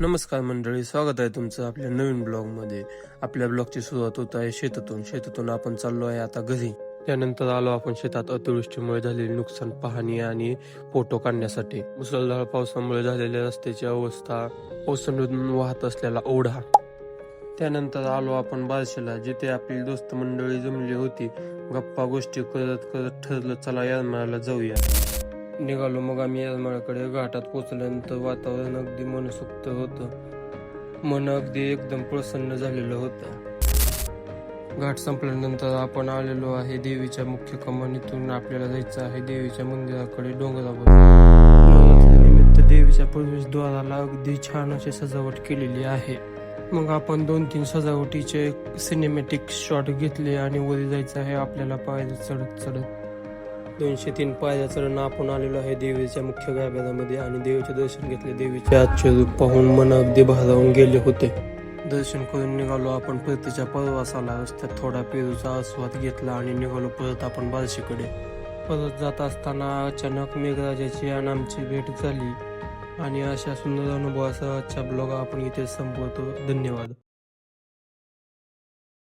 नमस्कार मंडळी स्वागत आहे तुमचं आपल्या नवीन ब्लॉगमध्ये. आपल्या ब्लॉगची सुरुवात होत आहे शेतातून. शेतातून आपण चाललो आहे आता घरी. त्यानंतर आलो आपण शेतात अतिवृष्टीमुळे झालेले नुकसान पाहणी आणि फोटो काढण्यासाठी. मुसळधार पावसामुळे झालेल्या रस्त्याची अवस्था ओसंडून वाहत असलेला ओढा. त्यानंतर आलो आपण बारशेला जिथे आपली दोस्त मंडळी जमली होती. गप्पा गोष्टी करत करत ठरलं चला यारमाळ्याला जाऊया. निघालो मग आम्ही येरमाळ्याकडे घाटात पोचल्यानंतर वातावरण अगदी मनसुक्त होतं. मन अगदी एकदम प्रसन्न झालेलं होतं. घाट संपल्यानंतर आपण आलेलो आहे देवीच्या मुख्य कमानीतून. आपल्याला जायचं आहे देवीच्या मंदिराकडे डोंगरावर. निमित्त देवीच्या प्रवेशद्वाराला अगदी छान अशी सजावट केलेली आहे. मग आपण दोन तीन सजावटीचे सिनेमॅटिक शॉट घेतले आणि वरी जायचं आहे. आपल्याला पायऱ्या चढत चढत दोनशे तीन पायऱ्या चढून आपण आलेलो आहे. देवीच्या मुख्य गाभाऱ्यामध्ये आणि देवीचे दर्शन घेतले. देवीचे आजचे रूप पाहून मन अगदी भारावून गेले होते. दर्शन करून निघालो. आपण परतीच्या प्रवासाला रस्त्यात थोडा पेरूचा आस्वाद घेतला आणि निघालो परत आपण बार्शीकडे. परत जात असताना अचानक मेघराजाची आणि आमची भेट झाली. आणि अशा सुंदर अनुभवासह आजचा ब्लॉग आपण इथे संपवतो. धन्यवाद.